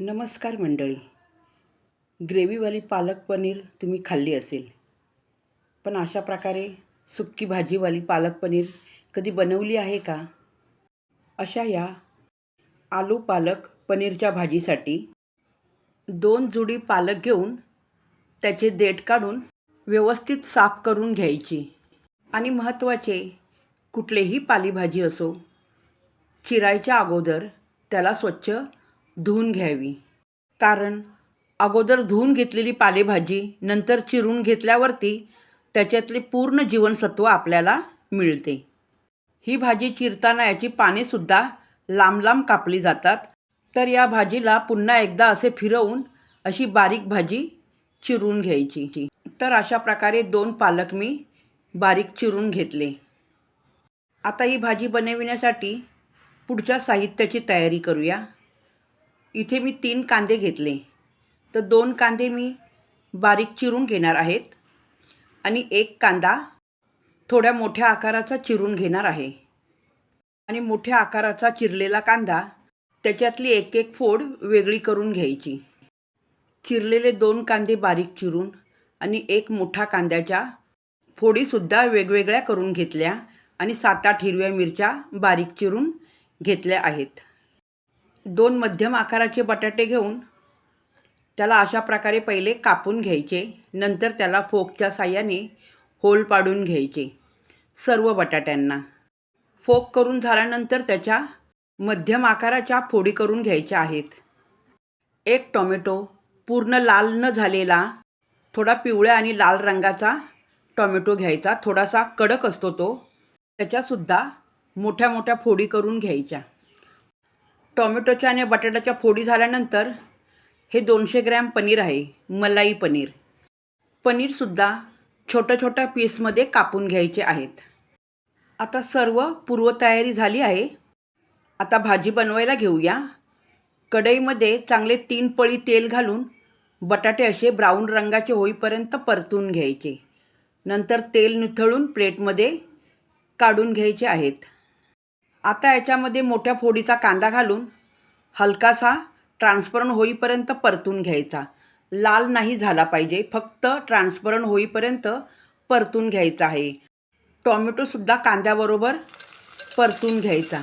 नमस्कार मंडळी. ग्रेव्हीवाली पालक पनीर तुम्ही खाल्ली असेल. पण अशा प्रकारे सुक्की भाजीवाली पालक पनीर कधी बनवली आहे का? अशा या आलू पालक पनीरच्या भाजीसाठी दोन जुडी पालक घेऊन त्याचे देठ काढून व्यवस्थित साफ करून घ्यायची. आणि महत्त्वाचे कुठलेही पालेभाजी असो चिरायच्या अगोदर त्याला स्वच्छ धुवून घ्यावी. कारण अगोदर धुवून घेतलेली पालेभाजी नंतर चिरून घेतल्यावरती त्याच्यातले पूर्ण जीवनसत्व आपल्याला मिळते. ही भाजी चिरताना याची पानेसुद्धा लांब लांब कापली जातात. तर या भाजीला पुन्हा एकदा असे फिरवून अशी बारीक भाजी चिरून घ्यायची. तर अशा प्रकारे दोन पालक मी बारीक चिरून घेतले. आता ही भाजी बनविण्यासाठी पुढच्या साहित्याची तयारी करूया. इथे मी तीन कांदे घेतले. तर दोन कांदे मी बारीक चिरून घेणार आहेत. आणि एक कांदा थोड्या मोठ्या आकाराचा चिरून घेणार आहे. आणि मोठ्या आकाराचा चिरलेला कांदा त्याच्यातली एक एक फोड वेगळी करून घ्यायची. चिरलेले दोन कांदे बारीक चिरून आणि एक मोठा कांद्याच्या फोडीसुद्धा वेगवेगळ्या करून घेतल्या आणि सात आठ हिरव्या मिरच्या बारीक चिरून घेतल्या आहेत. दोन मध्यम आकाराचे बटाटे घेऊन त्याला अशा प्रकारे पहिले कापून घ्यायचे. नंतर त्याला फोकच्या साह्याने होल पाडून घ्यायचे सर्व बटाट्यांना. फोक करून झाल्यानंतर त्याच्या मध्यम आकाराच्या फोडी करून घ्यायच्या आहेत. एक टोमॅटो पूर्ण लाल न झालेला थोडा पिवळ्या आणि लाल रंगाचा टोमॅटो घ्यायचा. थोडासा कडक असतो तो. त्याच्यासुद्धा मोठ्या मोठ्या फोडी करून घ्यायच्या. टोमॅटोच्या आणि बटाट्याच्या फोडी झाल्यानंतर हे दोनशे ग्रॅम पनीर आहे मलाई पनीर. पनीरसुद्धा छोट्या छोट्या पीसमध्ये कापून घ्यायचे आहेत. आता सर्व पूर्वतयारी झाली आहे. आता भाजी बनवायला घेऊया. कढईमध्ये चांगले तीन पळी तेल घालून बटाटे असे ब्राऊन रंगाचे होईपर्यंत परतून घ्यायचे. नंतर तेल निथळून प्लेटमध्ये काढून घ्यायचे आहेत. आता याच्यामध्ये मोठ्या फोडीचा कांदा घालून हलकासा ट्रान्सपरंट होईपर्यंत परतून घ्यायचा. लाल नाही झाला पाहिजे फक्त ट्रान्सपरंट होईपर्यंत परतून घ्यायचा आहे. टॉमॅटोसुद्धा कांद्याबरोबर परतून घ्यायचा.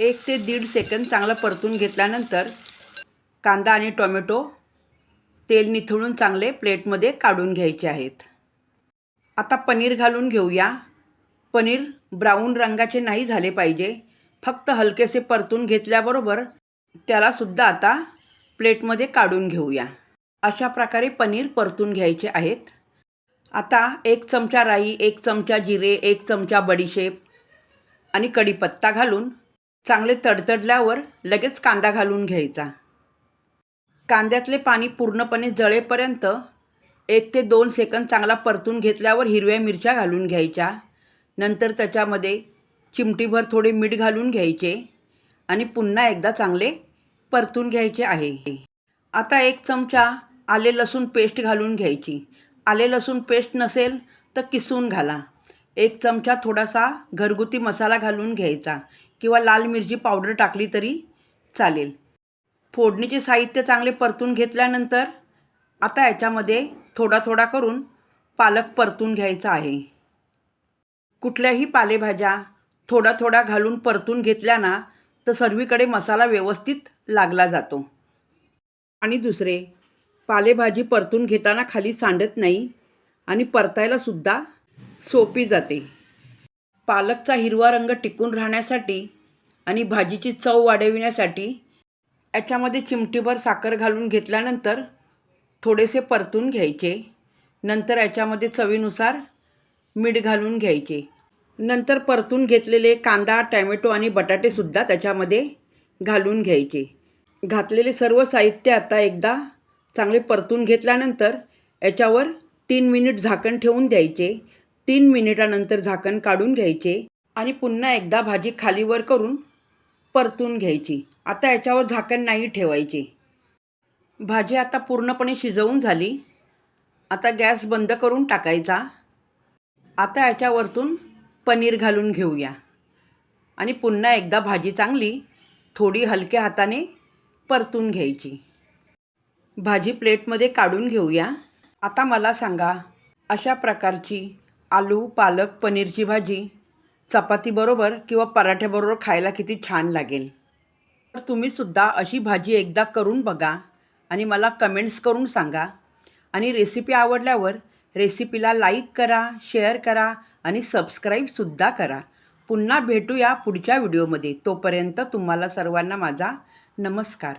एक ते दीड सेकंद चांगलं परतून घेतल्यानंतर कांदा आणि टोमॅटो तेल निथळून चांगले प्लेटमध्ये काढून घ्यायचे आहेत. आता पनीर घालून घेऊया. पनीर ब्राऊन रंगाचे नाही झाले पाहिजे. फक्त हलकेसे परतून घेतल्याबरोबर त्यालासुद्धा आता प्लेटमध्ये काढून घेऊया. अशा प्रकारे पनीर परतून घ्यायचे आहेत. आता एक चमचा राई एक चमचा जिरे एक चमचा बडीशेप आणि कढीपत्ता घालून चांगले तडतडल्यावर लगेच कांदा घालून घ्यायचा. कांद्यातले पाणी पूर्णपणे जळेपर्यंत एक ते दोन सेकंद चांगला परतून घेतल्यावर हिरव्या मिरच्या घालून घ्यायच्या. नंतर त्याच्यामध्ये चिमटीभर थोडे मीठ घालून घ्यायचे आणि पुन्हा एकदा चांगले परतून घ्यायचे आहे. आता एक चमचा आले लसूण पेस्ट घालून घ्यायची. आले लसूण पेस्ट नसेल तर किसून घाला. एक चमचा थोडासा घरगुती मसाला घालून घ्यायचा किंवा लाल मिरची पावडर टाकली तरी चालेल. फोडणीचे साहित्य चांगले परतून घेतल्यानंतर आता याच्यामध्ये थोडा थोडा करून पालक परतून घ्यायचा आहे. कुठल्याही पालेभाज्या थोडा थोडा घालून परतून घेतल्या ना तर सर्वीकडे मसाला व्यवस्थित लागला जातो. आणि दुसरे पालेभाजी परतून घेताना खाली सांडत नाही आणि परतायलासुद्धा सोपी जाते. पालकचा हिरवा रंग टिकून राहण्यासाठी आणि भाजीची चव वाढविण्यासाठी याच्यामध्ये चिमटीभर साखर घालून घेतल्यानंतर थोडेसे परतून घ्यायचे. नंतर याच्यामध्ये चवीनुसार मीठ घालून घ्यायचे. नंतर परतून घेतलेले कांदा टॅमॅटो आणि बटाटेसुद्धा त्याच्यामध्ये घालून घ्यायचे. घातलेले सर्व साहित्य आता एकदा चांगले परतून घेतल्यानंतर याच्यावर तीन मिनिट झाकण ठेवून द्यायचे. तीन मिनिटानंतर झाकण काढून घ्यायचे आणि पुन्हा एकदा भाजी खालीवर करून परतून घ्यायची. आता याच्यावर झाकण नाही ठेवायचे. भाजी आता पूर्णपणे शिजवून झाली. आता गॅस बंद करून टाकायचा. आता याच्यावरतून पनीर घालून घेऊया. आणि पुन्हा एकदा भाजी चांगली थोडी हलक्या हाताने परतून घ्यायची. भाजी प्लेटमध्ये काढून घेऊया. आता मला सांगा अशा प्रकारची आलू पालक पनीरची भाजी चपातीबरोबर किंवा पराठ्याबरोबर खायला किती छान लागेल. तर तुम्हीसुद्धा अशी भाजी एकदा करून बघा आणि मला कमेंट्स करून सांगा. आणि रेसिपी आवडल्यावर रेसिपीला लाईक करा शेअर करा आणि सबस्क्राईबसुद्धा करा. पुन्हा भेटूया पुढच्या व्हिडिओमध्ये. तोपर्यंत तुम्हाला सर्वांना माझा नमस्कार.